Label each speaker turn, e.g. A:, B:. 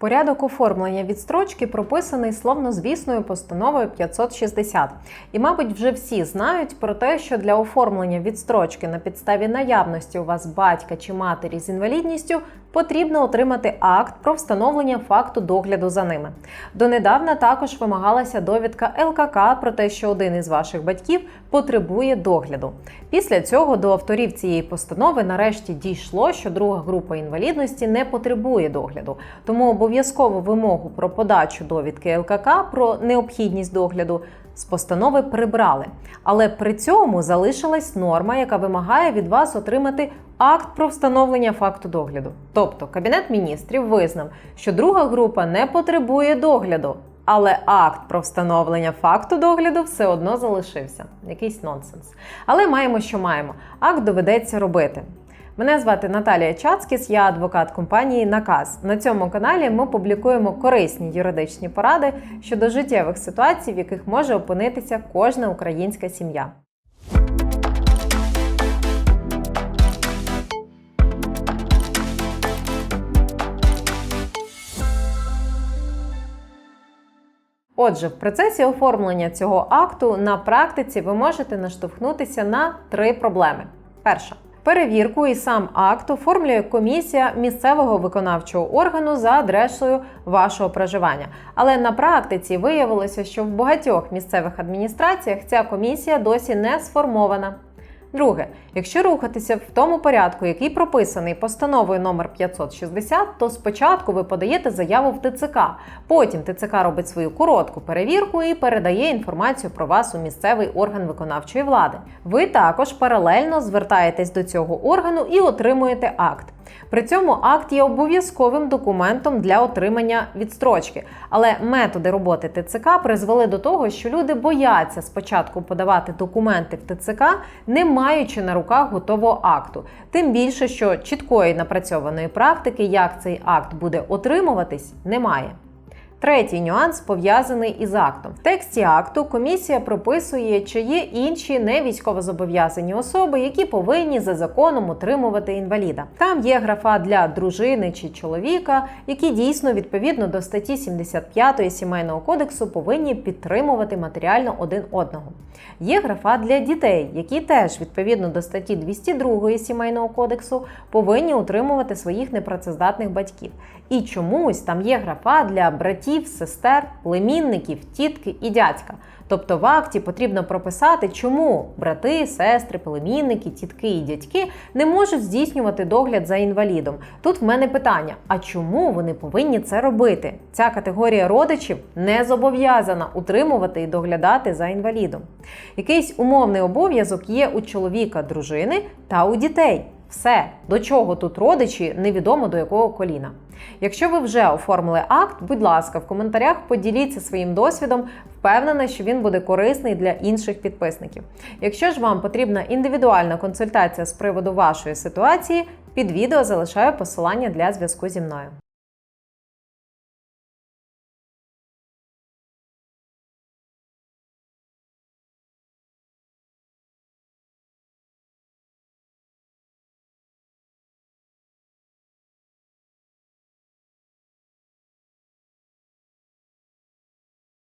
A: Порядок оформлення відстрочки прописаний словнозвісною постановою 560. І, мабуть, вже всі знають про те, що для оформлення відстрочки на підставі наявності у вас батька чи матері з інвалідністю потрібно отримати акт про встановлення факту догляду за ними. Донедавна також вимагалася довідка ЛКК про те, що один із ваших батьків потребує догляду. Після цього до авторів цієї постанови нарешті дійшло, що друга група інвалідності не потребує догляду. Тому обов'язкову вимогу про подачу довідки ЛКК про необхідність догляду з постанови прибрали. Але при цьому залишилась норма, яка вимагає від вас отримати акт про встановлення факту догляду. Тобто Кабінет міністрів визнав, що друга група не потребує догляду. Але акт про встановлення факту догляду все одно залишився. Якийсь нонсенс. Але маємо, що маємо. Акт доведеться робити. Мене звати Наталія Чацкіс, я адвокат компанії Наказ. На цьому каналі ми публікуємо корисні юридичні поради щодо життєвих ситуацій, в яких може опинитися кожна українська сім'я. Отже, в процесі оформлення цього акту на практиці ви можете наштовхнутися на три проблеми. Перша. Перевірку і сам акт оформлює комісія місцевого виконавчого органу за адресою вашого проживання. Але на практиці виявилося, що в багатьох місцевих адміністраціях ця комісія досі не сформована. Друге, якщо рухатися в тому порядку, який прописаний постановою номер 560, то спочатку ви подаєте заяву в ТЦК. Потім ТЦК робить свою коротку перевірку і передає інформацію про вас у місцевий орган виконавчої влади. Ви також паралельно звертаєтесь до цього органу і отримуєте акт. При цьому акт є обов'язковим документом для отримання відстрочки. Але методи роботи ТЦК призвели до того, що люди бояться спочатку подавати документи в ТЦК, не маючи на руках готового акту. Тим більше, що чіткої напрацьованої практики, як цей акт буде отримуватись, немає. Третій нюанс пов'язаний із актом. В тексті акту комісія прописує, чи є інші не військовозобов'язані особи, які повинні за законом утримувати інваліда. Там є графа для дружини чи чоловіка, які дійсно відповідно до статті 75 сімейного кодексу повинні підтримувати матеріально один одного. Є графа для дітей, які теж відповідно до статті 202 сімейного кодексу повинні утримувати своїх непрацездатних батьків. І чомусь там є графа для братів, сестер, племінників, тітки і дядька. Тобто в акті потрібно прописати, чому брати, сестри, племінники, тітки і дядьки не можуть здійснювати догляд за інвалідом. Тут в мене питання: а чому вони повинні це робити? Ця категорія родичів не зобов'язана утримувати і доглядати за інвалідом. Якийсь умовний обов'язок є у чоловіка, дружини та у дітей. Все, до чого тут родичі, невідомо до якого коліна. Якщо ви вже оформили акт, будь ласка, в коментарях поділіться своїм досвідом. Впевнена, що він буде корисний для інших підписників. Якщо ж вам потрібна індивідуальна консультація з приводу вашої ситуації, під відео залишаю посилання для зв'язку зі мною.